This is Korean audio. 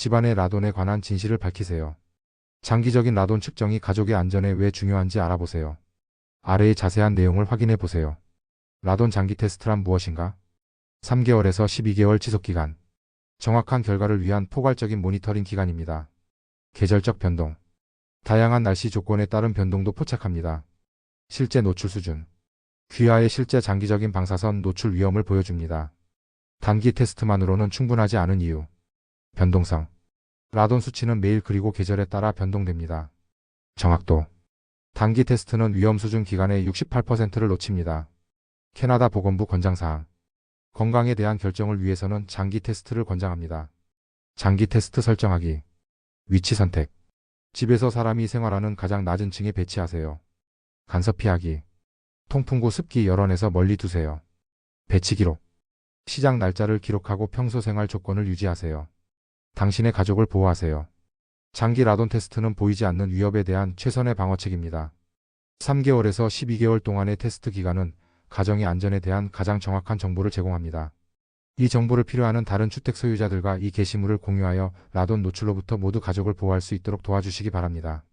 집안의 라돈에 관한 진실을 밝히세요. 장기적인 라돈 측정이 가족의 안전에 왜 중요한지 알아보세요. 아래의 자세한 내용을 확인해 보세요. 라돈 장기 테스트란 무엇인가? 3개월에서 12개월 지속 기간. 정확한 결과를 위한 포괄적인 모니터링 기간입니다. 계절적 변동. 다양한 날씨 조건에 따른 변동도 포착합니다. 실제 노출 수준. 귀하의 실제 장기적인 방사선 노출 위험을 보여줍니다. 단기 테스트만으로는 충분하지 않은 이유. 변동성. 라돈 수치는 매일 그리고 계절에 따라 변동됩니다. 정확도. 단기 테스트는 위험 수준 기간의 68%를 놓칩니다. 캐나다 보건부 권장사항. 건강에 대한 결정을 위해서는 장기 테스트를 권장합니다. 장기 테스트 설정하기. 위치 선택. 집에서 사람이 생활하는 가장 낮은 층에 배치하세요. 간섭 피하기. 통풍구 습기 열원에서 멀리 두세요. 배치 기록. 시작 날짜를 기록하고 평소 생활 조건을 유지하세요. 당신의 가족을 보호하세요. 장기 라돈 테스트는 보이지 않는 위협에 대한 최선의 방어책입니다. 3개월에서 12개월 동안의 테스트 기간은 가정의 안전에 대한 가장 정확한 정보를 제공합니다. 이 정보를 필요하는 다른 주택 소유자들과 이 게시물을 공유하여 라돈 노출로부터 모두 가족을 보호할 수 있도록 도와주시기 바랍니다.